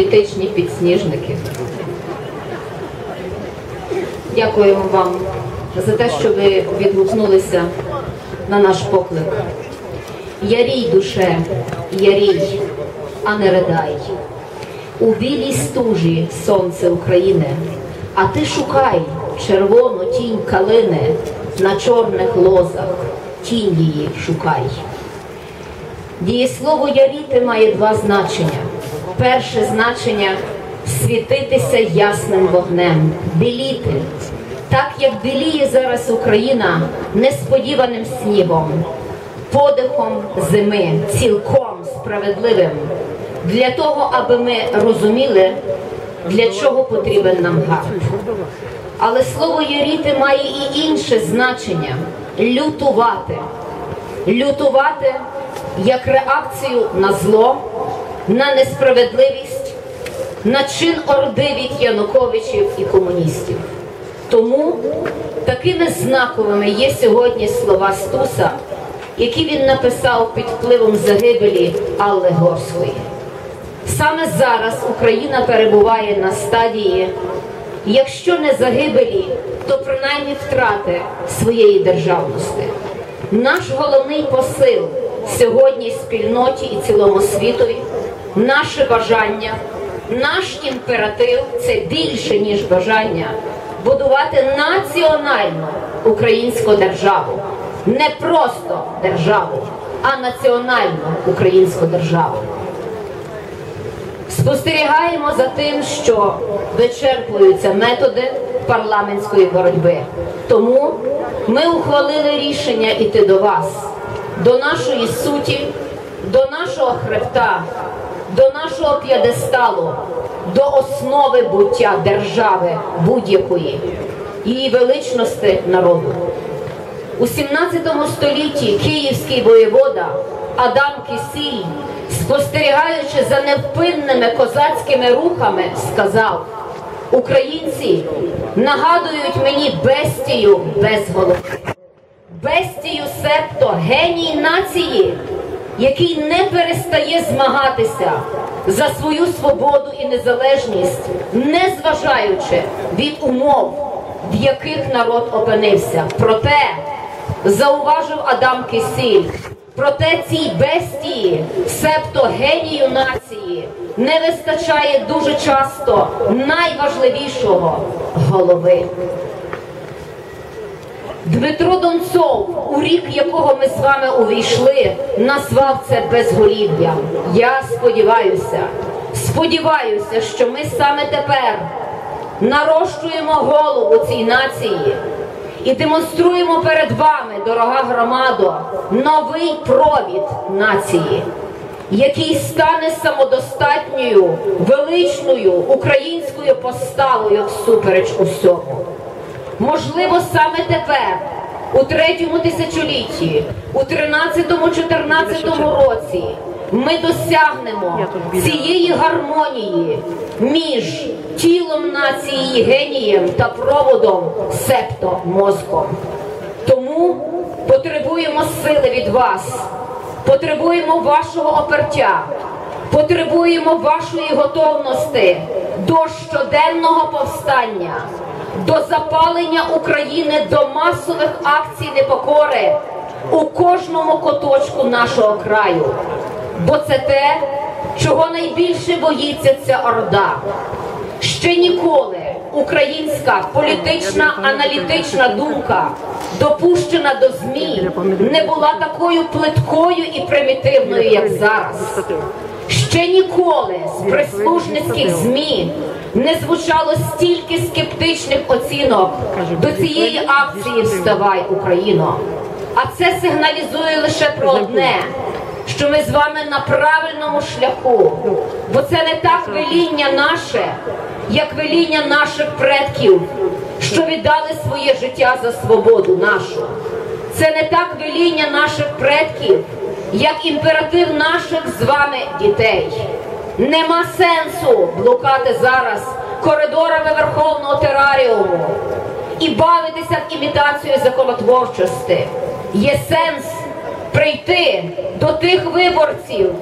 політичні підсніжники. Дякуємо вам за те, що ви відгукнулися на наш поклик. Ярій, душе, ярій, а не ридай. У білій стужі сонце України, а ти шукай червону тінь калини на чорних лозах, тінь її шукай. Дієслово яріти має два значення. Перше значення світитися ясним вогнем, біліти. Так як біліє зараз Україна несподіваним снігом, подихом зими, цілком справедливим, для того, аби ми розуміли, для чого потрібен нам гард. Але слово яріти має і інше значення лютувати. Лютувати як реакцію на зло, на несправедливість, на чин орди від Януковичів і комуністів. Тому такими знаковими є сьогодні слова Стуса, які він написав під впливом загибелі Алли Горської. Саме зараз Україна перебуває на стадії, якщо не загибелі, то принаймні втрати своєї державності. Наш головний посил сьогодні спільноті і цілому світові, наше бажання, наш імператив це більше ніж бажання будувати національну українську державу, не просто державу, а національну українську державу. Спостерігаємо за тим, що вичерпуються методи парламентської боротьби. Тому ми ухвалили рішення іти до вас, до нашої суті, до нашого хребта, до нашого п'єдесталу, до основи буття держави будь-якої, її величності народу. У 17 столітті київський воєвода Адам Кисіль, спостерігаючи за невпинними козацькими рухами, сказав: Українці нагадують мені бестію без голови, бестію септо геній нації, який не перестає змагатися за свою свободу і незалежність, не зважаючи від умов, в яких народ опинився. Проте зауважив Адам Кисіль. Проте цій бестії, себто генію нації, не вистачає дуже часто найважливішого голови. Дмитро Донцов, у рік якого ми з вами увійшли, назвав це безголів'ям. Я сподіваюся, сподіваюся, що ми саме тепер нарощуємо голову цій нації і демонструємо перед вами, дорога громадо, новий провід нації, який стане самодостатньою, величною українською поставою всупереч усьому. Можливо, саме тепер, у третьому тисячолітті, у 13-14 році, ми досягнемо цієї гармонії між тілом нації, генієм та проводом, септо мозком. Тому потребуємо сили від вас, потребуємо вашого опертя, потребуємо вашої готовності до щоденного повстання, до запалення України до масових акцій непокори у кожному куточку нашого краю. Бо це те, чого найбільше боїться ця орда. Ще ніколи українська політична аналітична думка, допущена до ЗМІ, не була такою плиткою і примітивною, як зараз. Ще ніколи з прислужницьких ЗМІ не звучало стільки скептичних оцінок до цієї акції Вставай Україно. А це сигналізує лише про одне що ми з вами на правильному шляху, бо це не так веління наше, як веління наших предків, що віддали своє життя за свободу нашу. Це не так веління наших предків, як імператив наших з вами дітей. Нема сенсу блукати зараз коридорами Верховного тераріуму і бавитися в імітацію законотворчості. Є сенс прийти до тих виборців,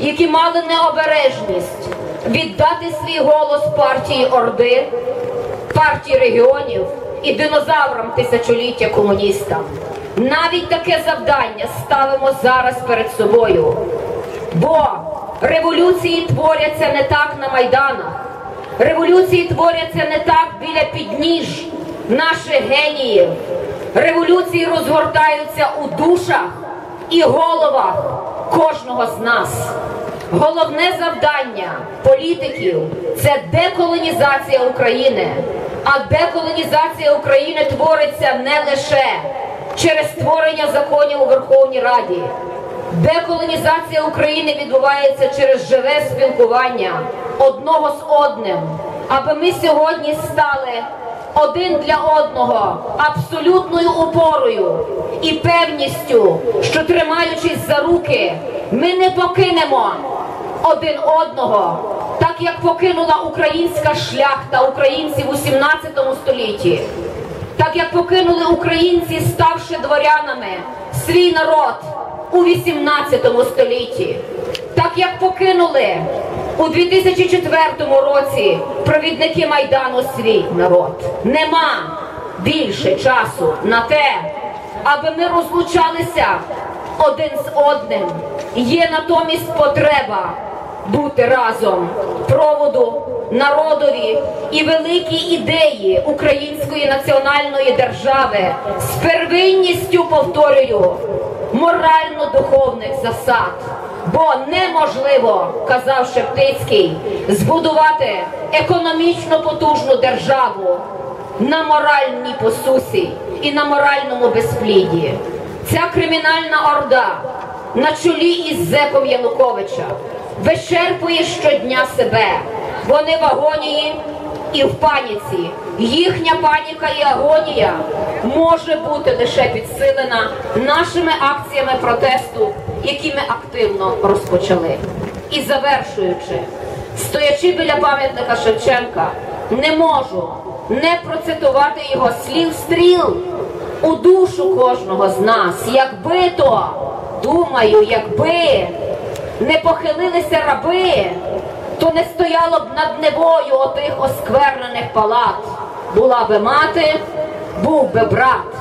які мали необережність віддати свій голос партії Орди, партії регіонів і динозаврам тисячоліття комуністам. Навіть таке завдання ставимо зараз перед собою. Бо революції творяться не так на майданах, революції творяться не так біля підніж наших геніїв. Революції розгортаються у душах і головах кожного з нас. Головне завдання політиків це деколонізація України. А деколонізація України твориться не лише через створення законів у Верховній Раді. Деколонізація України відбувається через живе спілкування одного з одним, аби ми сьогодні стали один для одного абсолютною опорою і певністю, що тримаючись за руки, ми не покинемо один одного, так як покинула українська шляхта українців у 17 столітті, так як покинули українці, ставши дворянами, свій народ у 18 столітті, так як покинули у 2004 році провідники Майдану свій народ. Нема більше часу на те, аби ми розлучалися один з одним. Є натомість потреба бути разом проводу народові і великі ідеї української національної держави з первинністю повторюю морально-духовних засад. Бо неможливо, казав Шептицький, збудувати економічно потужну державу на моральній посусі і на моральному безпліді. Ця кримінальна орда на чолі із зеком Януковича вичерпує щодня себе. Вони в агонії і в паніці. Їхня паніка і агонія може бути лише підсилена нашими акціями протесту, які ми активно розпочали. І завершуючи, стоячи біля пам'ятника Шевченка, не можу не процитувати його слів стріл у душу кожного з нас, якби то, думаю, якби не похилилися раби, то не стояло б над невою отих осквернених палат. Була би мати, був би брат.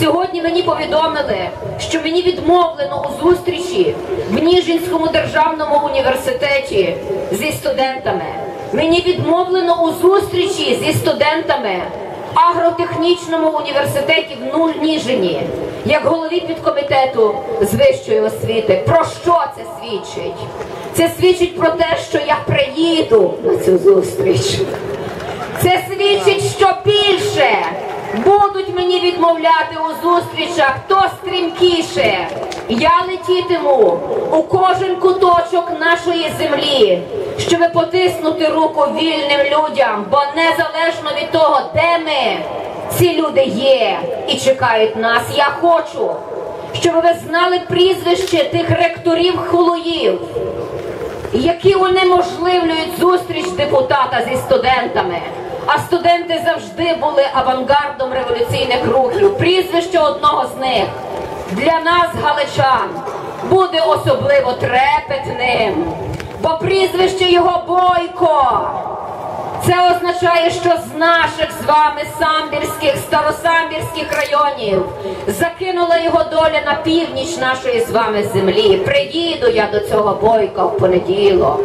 Сьогодні мені повідомили, що мені відмовлено у зустрічі в Ніжинському державному університеті зі студентами. Мені відмовлено у зустрічі зі студентами агротехнічному університеті в Ніжині, як голові підкомітету з вищої освіти. Про що це свідчить? Це свідчить про те, що я приїду на цю зустріч. Це свідчить, що більше будуть мені відмовляти у зустрічах, хто стрімкіше. Я летітиму у кожен куточок нашої землі, щоб потиснути руку вільним людям, бо незалежно від того, де ми, ці люди є і чекають нас. Я хочу, щоб ви знали прізвище тих ректорів холуїв, які унеможливлюють зустріч депутата зі студентами. А студенти завжди були авангардом революційних рухів. Прізвище одного з них для нас, галичан, буде особливо трепетним, бо прізвище його бойко. Це означає, що з наших з вами самбірських, старосамбірських районів закинула його доля на північ нашої з вами землі. Приїду я до цього бойка в понеділок.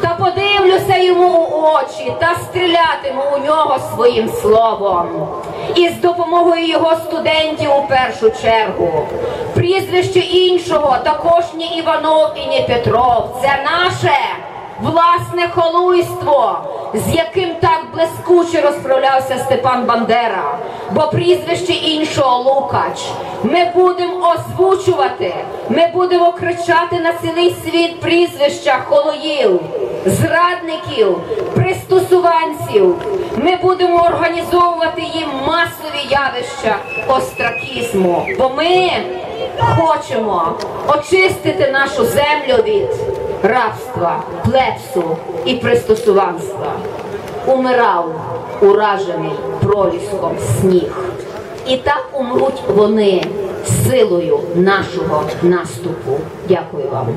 Та подивлюся йому у очі та стрілятиму у нього своїм словом. І з допомогою його студентів у першу чергу. Прізвище іншого також ні Іванов і ні Петров. Це наше власне холуйство, з яким так блискуче розправлявся Степан Бандера, бо прізвище іншого Лукач. Ми будемо озвучувати, ми будемо кричати на цілий світ прізвища холоїв, зрадників, пристосуванців. Ми будемо організовувати їм масові явища остракізму, бо ми хочемо очистити нашу землю від рабства, плепсу і пристосуванства. Умирав уражений проліском сніг. І так умруть вони силою нашого наступу. Дякую вам.